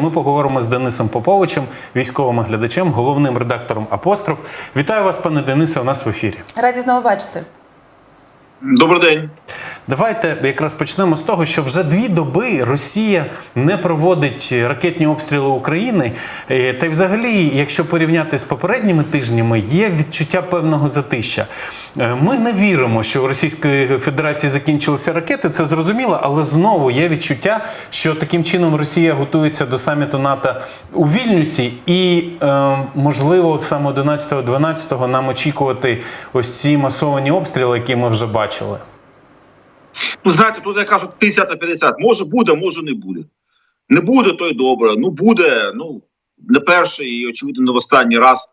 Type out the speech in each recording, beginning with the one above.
Ми поговоримо з Денисом Поповичем, військовим оглядачем, головним редактором Апостроф. Вітаю вас, пане Денисе, у нас в ефірі. Раді знову бачити. Добрий день. Давайте якраз почнемо з того, що вже дві доби Росія не проводить ракетні обстріли України. Е, Та й взагалі, якщо порівняти з попередніми тижнями, є відчуття певного затища. Е, Ми не віримо, що у Російської Федерації закінчилися ракети, це зрозуміло, але знову є відчуття, що таким чином Росія готується до саміту НАТО у Вільнюсі, і е, можливо саме 11-12 нам очікувати ось ці масовані обстріли, які ми вже бачили. Ну, знаєте, тут я кажу 50 на 50. Може буде, може не буде. Не буде, то й добре. Ну буде. Ну не перший і очевидно не в останній раз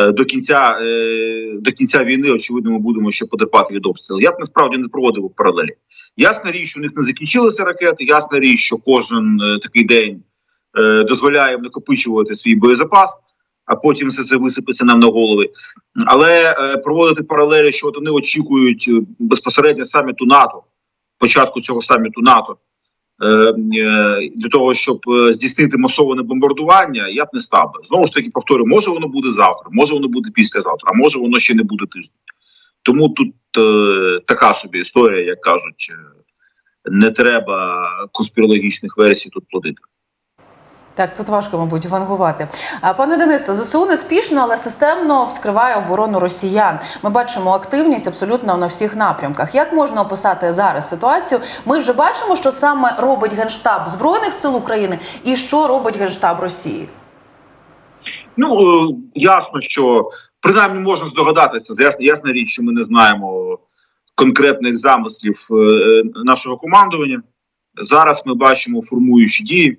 е, до кінця е, до кінця війни. Очевидно, ми будемо ще потерпати від обстрілу. Я б насправді не проводив паралелі. Ясна річ, що у них не закінчилися ракети. Ясна річ, що кожен е, такий день дозволяє накопичувати свій боєзапас. А потім все це висипеться нам на голови. Але е, проводити паралелі, що от вони очікують е, безпосередньо саміту НАТО, початку цього саміту НАТО, е, е, для того, щоб е, здійснити масоване бомбардування, я б не став би. Знову ж таки, повторю, може воно буде завтра, може воно буде післязавтра, а може воно ще не буде тиждень. Тому тут е, така собі історія, як кажуть, е, не треба конспірологічних версій тут плодити. Так, тут важко, мабуть, вангувати. Пане Денисе, ЗСУ неспішно, але системно вскриває оборону росіян. Ми бачимо активність абсолютно на всіх напрямках. Як можна описати зараз ситуацію? Ми вже бачимо, що саме робить генштаб збройних сил України і що робить генштаб Росії. Ну е, ясно, що принаймні можна здогадатися. Ясна, ясна річ, що ми не знаємо конкретних замислів е, нашого командування. Зараз ми бачимо формуючі дії,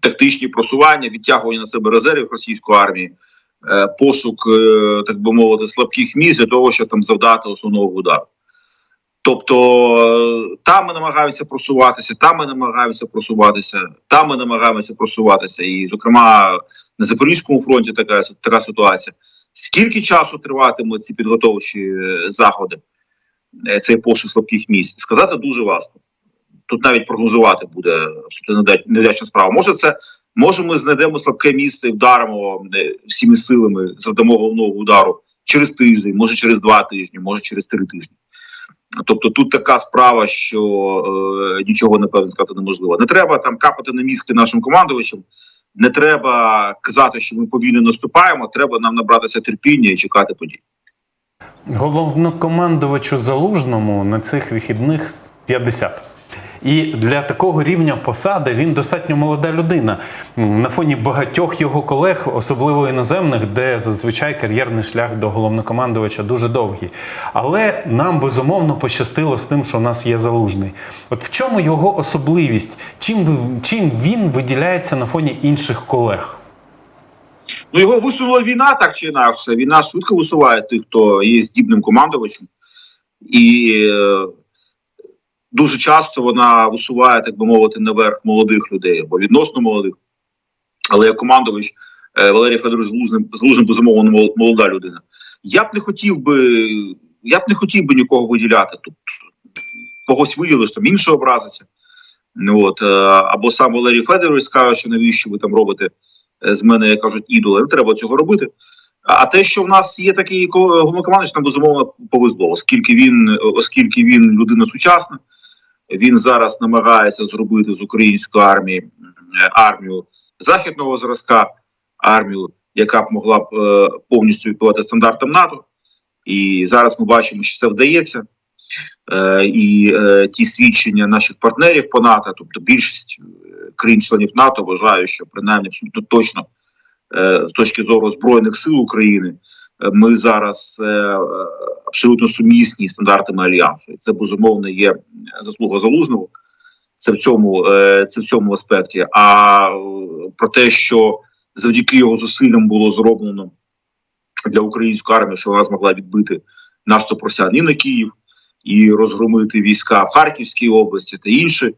тактичні просування, відтягування на себе резервів російської армії, е, пошук, е, так би мовити, слабких місць для того, щоб там завдати основного удару. Тобто е, там ми намагаються просуватися, там ми намагаються просуватися, там ми намагаємося просуватися. І, зокрема, на Запорізькому фронті така, така ситуація. Скільки часу триватимуть ці підготовчі заходи, цей пошук слабких місць? Сказати дуже важко. Тут навіть прогнозувати буде абсолютно недач- справа. Може, це може ми знайдемо слабке місце і вдаримо е, всіми силами, завдамо головного удару через тиждень, може через два тижні, може через три тижні. Тобто тут така справа, що е, нічого напевно сказати неможливо. Не треба там капати на мізки нашим командувачам. Не треба казати, що ми повільно наступаємо. Треба нам набратися терпіння і чекати подій. Головнокомандувачу Залужному на цих вихідних 50. І для такого рівня посади він достатньо молода людина на фоні багатьох його колег, особливо іноземних, де зазвичай кар'єрний шлях до головнокомандувача дуже довгий. Але нам безумовно пощастило з тим, що в нас є залужний. От в чому його особливість? Чим чим він виділяється на фоні інших колег? Ну його висунула війна, так чи інакше. Війна швидко висуває тих, хто є здібним командувачем, і е, дуже часто вона висуває, так би мовити, наверх молодих людей або відносно молодих. Але як командувач е, Валерій Федорович Залужний, Залужний безумовно мол- молода людина. Я б не хотів би, я б не хотів би нікого виділяти тут. Когось виділиш, там іншого образиться. Ну, От, е, або сам Валерій Федорович скаже, що навіщо ви там робите е, з мене, як кажуть, ідоли. Не треба цього робити. А те, що в нас є такий ко- головнокомандуючий, нам безумовно повезло, оскільки він, оскільки він людина сучасна, він зараз намагається зробити з української армії е, армію західного зразка, армію, яка б могла б е, повністю відповідати стандартам НАТО. І зараз ми бачимо, що це вдається. Е, і ті свідчення наших партнерів по НАТО, тобто більшість країн-членів НАТО, вважаю, що принаймні абсолютно точно з точки зору збройних сил України, ми зараз е, е, абсолютно сумісні стандартами альянсу. Це безумовно є заслуга залужного. Це в цьому е, це в цьому аспекті. А про те, що завдяки його зусиллям було зроблено для української армії, що вона змогла відбити наступ росіян і на Київ, і розгромити війська в Харківській області та інші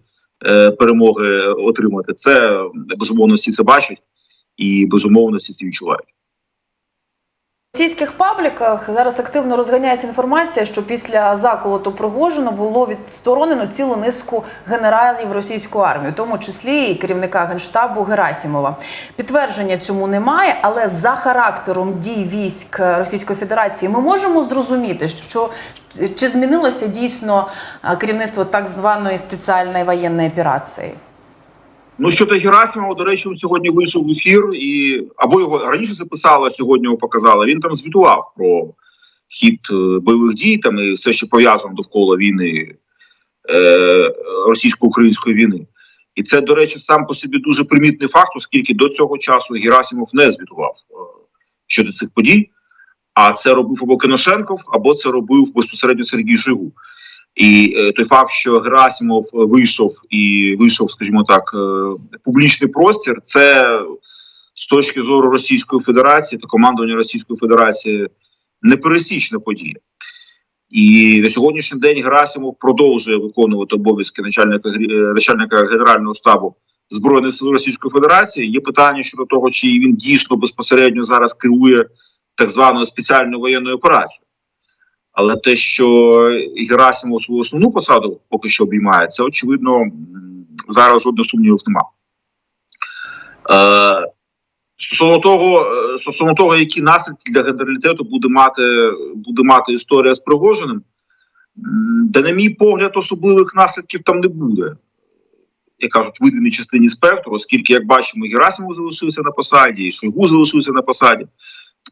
перемоги отримати. Це безумовно всі це бачать і безумовно всі це відчувають. В російських пабліках зараз активно розганяється інформація, що після заколоту Пригожина було відсторонено цілу низку генералів російської армії, в тому числі і керівника генштабу Герасімова. Підтвердження цьому немає, але за характером дій військ Російської Федерації ми можемо зрозуміти, що чи змінилося дійсно керівництво так званої спеціальної воєнної операції. Ну щодо Герасимова, до речі, він сьогодні вийшов в ефір, і або його раніше записали, а сьогодні його показали. Він там звітував про хід е, бойових дій, там і все, що пов'язано довкола війни е, російсько-української війни. І це, до речі, сам по собі дуже примітний факт, оскільки до цього часу Герасимов не звітував е, щодо цих подій. А це робив або Киношенков, або це робив безпосередньо Сергій Шойгу. І е, той факт, що Герасимов вийшов і вийшов, скажімо так, е, публічний простір, це з точки зору Російської Федерації та командування Російської Федерації непересічна подія. І на сьогоднішній день Герасимов продовжує виконувати обов'язки начальника е, начальника генерального штабу збройних сил Російської Федерації. Є питання щодо того, чи він дійсно безпосередньо зараз керує так званою спеціальною воєнною операцією. Але те, що Герасимов свою основну посаду поки що обіймає, це очевидно зараз жодних сумнівів немає. Е, стосовно того, е, стосовно того, які наслідки для генералітету буде мати, буде мати історія з Пригожиним, де, на мій погляд, особливих наслідків там не буде. Як кажуть, в видимій частині спектру, оскільки, як бачимо, Герасимов залишився на посаді, і Шойгу залишився на посаді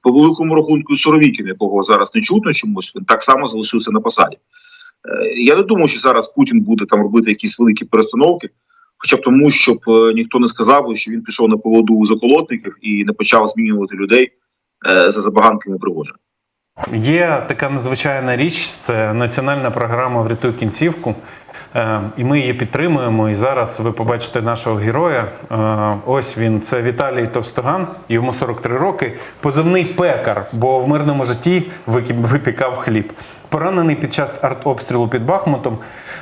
по великому рахунку Суровікін, якого зараз не чутно чомусь, він так само залишився на посаді. Е, Я не думаю, що зараз Путін буде там робити якісь великі перестановки, хоча б тому, щоб е, ніхто не сказав, що він пішов на поводу у заколотників і не почав змінювати людей е, за забаганками Пригожина. Є така надзвичайна річ, це національна програма Врятуй кінцівку. Е, І ми її підтримуємо. І зараз ви побачите нашого героя. Е, Ось він, це Віталій Товстоган, йому 43 роки. Позивний пекар, бо в мирному житті випікав хліб. Поранений під час артобстрілу під Бахмутом,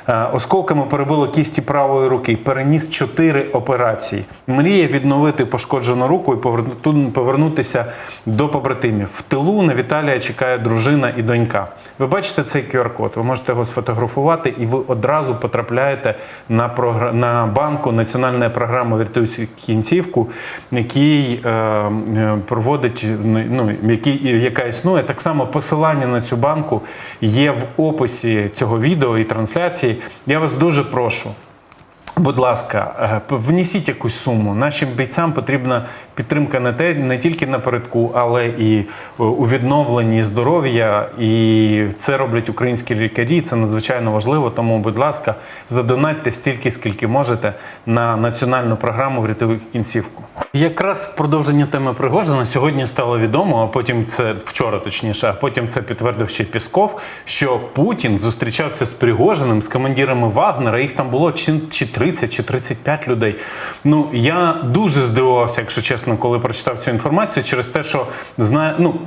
е, осколками перебило кісті правої руки, переніс чотири операції. Мріє відновити пошкоджену руку і поверну- повернутися до побратимів. В тилу на Віталія чекає дружина і донька. Ви бачите цей QR-код, ви можете його сфотографувати, і ви одразу потрапляєте на, програ... на банку національної програми «Врятуй кінцівку, який е, е, проводить ну, який, яка існує. Так само посилання на цю банку є в описі цього відео і трансляції. Я вас дуже прошу. Будь ласка, е, внесіть якусь суму. Нашим бійцям потрібна підтримка не те не тільки напередку, але і е, у відновленні здоров'я. І це роблять українські лікарі. Це надзвичайно важливо. Тому, будь ласка, задонатьте стільки, скільки можете на національну програму «Врятуй кінцівку. Якраз в продовження теми Пригожина сьогодні стало відомо, а потім це вчора, точніше, а потім це підтвердив ще Пісков, що Путін зустрічався з Пригожиним, з командирами Вагнера. Їх там було чи, чи 30, чи 35 людей. Ну я дуже здивувався, якщо чесно, коли прочитав цю інформацію, через те, що знаю, ну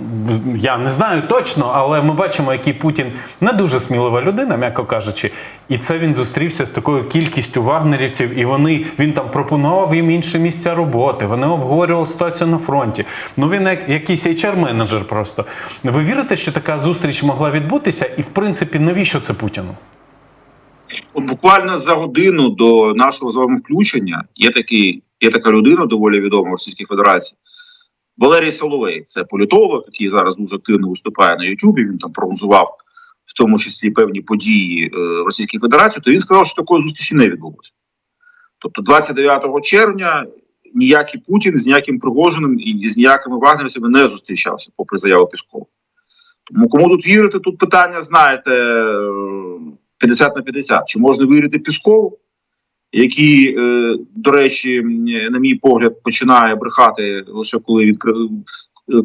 я не знаю точно, але ми бачимо, який Путін не дуже смілива людина, м'яко кажучи. І це він зустрівся з такою кількістю вагнерівців, і вони він там пропонував їм інші місця роботи. Вони обговорювали ситуацію на фронті. Ну він як якийсь HR-менеджер просто. Ви вірите, що така зустріч могла відбутися? І в принципі, навіщо це Путіну? От буквально за годину до нашого з вами включення є такий, є така людина, доволі відома в Російській Федерації. Валерій Соловей, це політолог, який зараз дуже активно виступає на Ютубі. Він там прогнозував в тому числі певні події е, в Російській Федерації. То він сказав, що такої зустрічі не відбулося. Тобто, 29 червня ніякий Путін з ніяким Пригожиним і з ніякими вагнерівцями не зустрічався, попри заяву Піскова. Тому кому тут вірити, тут питання, знаєте, 50 на 50. Чи можна вірити Піскову, який, е, до речі, на мій погляд, починає брехати лише коли, відкри...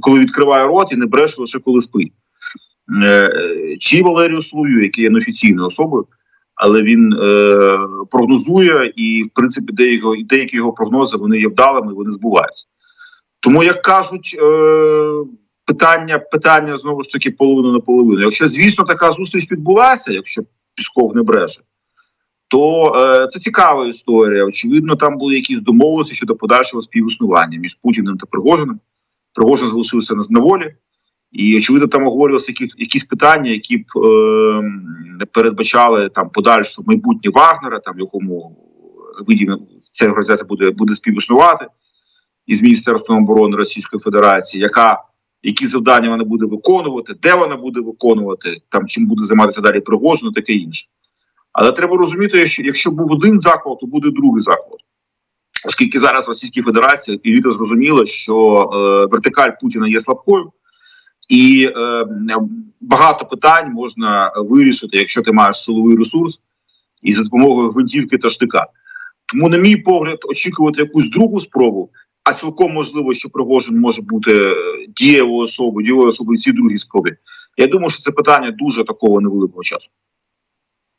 коли відкриває рот і не бреше лише коли спить. Е, Чи Валерію Солов'ю, який є неофіційною особою, але він е, прогнозує, і, в принципі, деякі, деякі його прогнози вони є вдалими, вони збуваються. Тому, як кажуть, питання, питання знову ж таки половину на половину. Якщо, звісно, така зустріч відбулася, якщо Пісков не бреше, то е, це цікава історія. Очевидно, там були якісь домовленості щодо подальшого співіснування між Путіним та Пригожиним. Пригожин залишився на на волі, І очевидно, там обговорювалися які, якісь питання, які б е, передбачали там подальшу майбутнє Вагнера, там якому виді ця організація буде, буде співіснувати із Міністерством оборони Російської Федерації, яка які завдання вона буде виконувати, де вона буде виконувати, там чим буде займатися далі Пригожин, таке інше. Але треба розуміти, що якщо був один заклад, то буде другий заклад. Оскільки зараз в Російській Федерації еліта зрозуміла, що е, вертикаль Путіна є слабкою, і е, багато питань можна вирішити, якщо ти маєш силовий ресурс і за допомогою гвинтівки та штика. Тому, на мій погляд, очікувати якусь другу спробу, а цілком можливо, що Пригожин може бути е, дієвою особою, дієвою особою в цій другій спробі. Я думаю, що це питання дуже такого невеликого часу.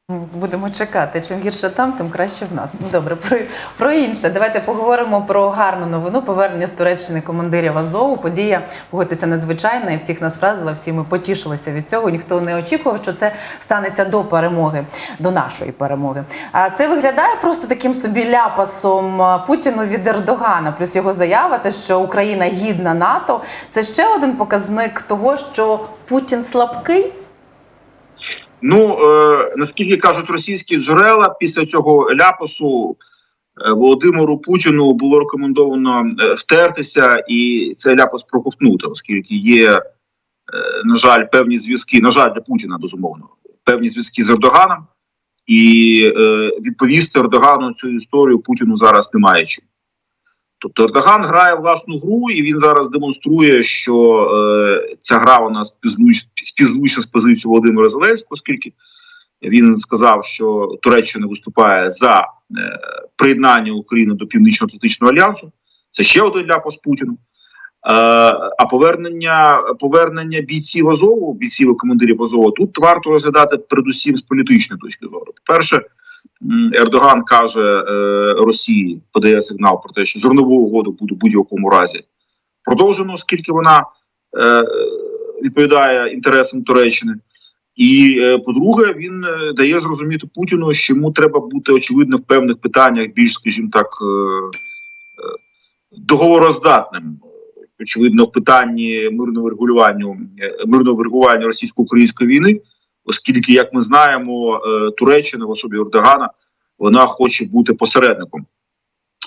Будемо чекати. Чим гірше там, тим краще в нас. Ну добре, про, про інше. Давайте поговоримо про гарну новину. Повернення з Туреччини командирів Азову. Подія погодьтеся надзвичайна і всіх нас вразила. Всі ми потішилися від цього. Ніхто не очікував, що це станеться до перемоги, до нашої перемоги. А це виглядає просто таким собі ляпасом Путіну від Ердогана. Плюс його заява, те, що Україна гідна НАТО. Це ще один показник того, що Путін слабкий. Ну е, наскільки кажуть російські джерела, після цього ляпасу е, Володимиру Путіну було рекомендовано е, втертися і цей ляпас проковтнути, оскільки є, е, на жаль, певні зв'язки, на жаль, для Путіна безумовно, певні зв'язки з Ердоганом, і е, відповісти Ердогану цю історію Путіну зараз немає чим. Тобто Ердоган грає власну гру, і він зараз демонструє, що е, ця гра вона співзвуч- співзвучна з позицією Володимира Зеленського, оскільки він сказав, що Туреччина виступає за е, приєднання України до Північно-Атлантичного альянсу. Це ще один ляпас Путіну. Е, а повернення повернення бійців Азову, бійців і командирів Азову, тут варто розглядати передусім з політичної точки зору. По-перше, м, Ердоган каже е, Росії, подає сигнал про те, що зернову угоду буде в будь-якому разі продовжено, оскільки вона е, відповідає інтересам Туреччини. І е, по-друге, він дає зрозуміти Путіну, що йому треба бути очевидно в певних питаннях більш, скажімо так, договороздатним. Очевидно, в питанні мирного регулювання мирного врегулювання російсько-української війни, оскільки, як ми знаємо, е, Туреччина в особі Ердогана вона хоче бути посередником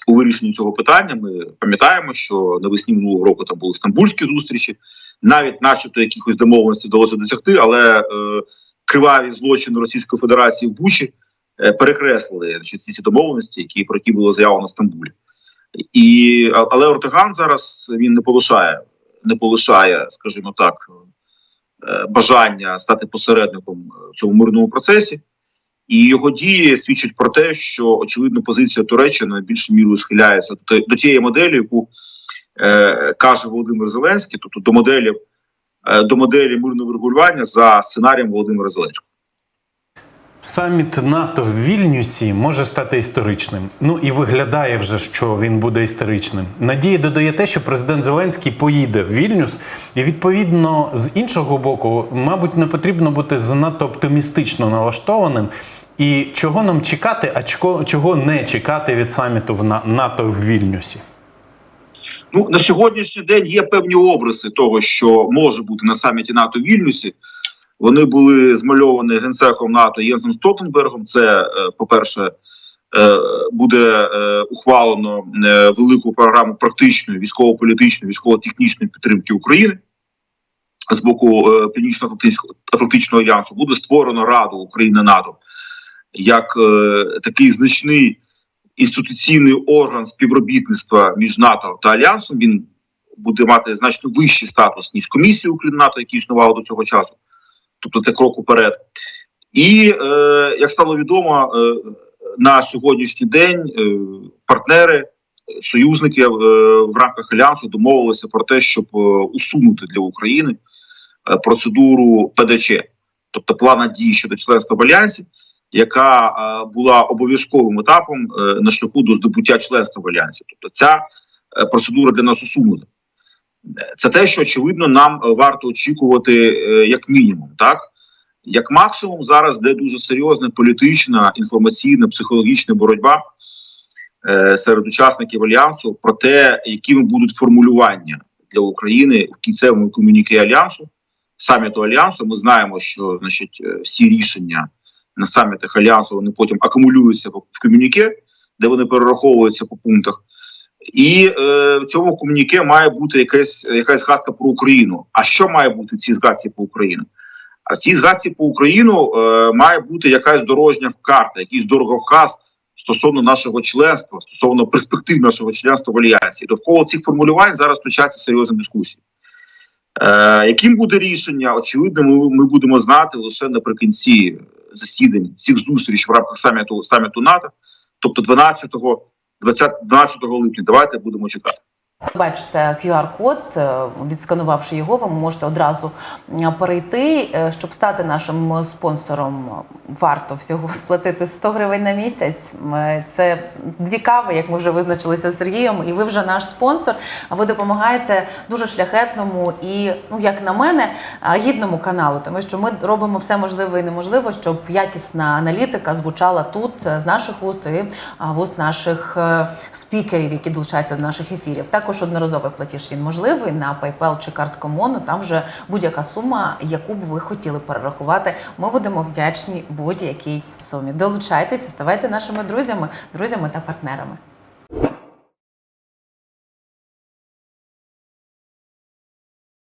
у вирішенні цього питання. Ми пам'ятаємо, що навесні минулого року там були стамбульські зустрічі, навіть, начебто, якихось домовленостей вдалося досягти, але е, криваві злочини Російської Федерації в Бучі е, перекреслили значить, ці домовленості, які про які було заявлено в Стамбулі. І але Ортоган зараз він не полишає, не полишає, скажімо так, бажання стати посередником в цьому мирному процесі. І його дії свідчать про те, що очевидно позиція Туреччини більш мірою схиляється до, до тієї моделі, яку е, каже Володимир Зеленський, тобто до моделі, е, до моделі мирного регулювання за сценарієм Володимира Зеленського. Саміт НАТО в Вільнюсі може стати історичним. Ну і виглядає вже, що він буде історичним. Надії додає те, що президент Зеленський поїде в Вільнюс, і відповідно з іншого боку, мабуть, не потрібно бути занадто оптимістично налаштованим. І чого нам чекати, а чого, не чекати від саміту в НАТО в Вільнюсі? Ну на сьогоднішній день є певні обриси того, що може бути на саміті НАТО в Вільнюсі. Вони були змальовані генсеком НАТО Єнсом Столтенбергом. Це, е, по-перше, е, буде е, ухвалено велику програму практичної військово-політичної, військово-технічної підтримки України з боку Північно-Атлантичного альянсу. Буде створено Раду України НАТО як такий значний інституційний орган співробітництва між НАТО та Альянсом. Він буде мати значно вищий статус ніж комісія України НАТО, яка існувала до цього часу. Тобто це крок уперед. І е, як стало відомо, е, на сьогоднішній день е, партнери, союзники е, в рамках альянсу домовилися про те, щоб е, усунути для України е, процедуру ПДЧ, тобто плана дій щодо членства в альянсі, яка е, була обов'язковим етапом е, на шляху до здобуття членства в альянсі. Тобто, ця е, процедура для нас усунута. Це те, що очевидно нам е, варто очікувати е, як мінімум, так як максимум, зараз де дуже серйозна політична, інформаційна, психологічна боротьба е, серед учасників альянсу про те, якими будуть формулювання для України в кінцевому комуніке альянсу, саміту альянсу. Ми знаємо, що значить всі рішення на самітах альянсу вони потім акумулюються в комюніке, де вони перераховуються по пунктах. І е, в цьому комуніке має бути якась, якась згадка про Україну. А що має бути в цій згадці по Україну? А в цій згадці по Україну е, має бути якась дорожня карта, якийсь дороговказ стосовно нашого членства, стосовно перспектив нашого членства в альянсі. Довкола цих формулювань зараз точаться серйозні дискусії. Е, яким буде рішення? Очевидно, ми, ми будемо знати лише наприкінці засідань всіх зустріч в рамках саміту саміту НАТО, тобто 12 20, 12 липня. Давайте будемо чекати. Бачите QR-код, е, відсканувавши його, ви можете одразу е, перейти. Е, Щоб стати нашим спонсором, варто всього сплатити 100 гривень на місяць. Це дві кави, як ми вже визначилися з Сергієм, і ви вже наш спонсор. А ви допомагаєте дуже шляхетному і, ну як на мене, гідному каналу, тому що ми робимо все можливе і неможливе, щоб якісна аналітика звучала тут з наших вуст і вуст наших спікерів, які долучаються до наших ефірів. Також одноразовий платіж він можливий на PayPal чи картку Моно. Там вже будь-яка сума, яку б ви хотіли перерахувати. Ми будемо вдячні будь-якій сумі. Долучайтеся, ставайте нашими друзями, друзями та партнерами.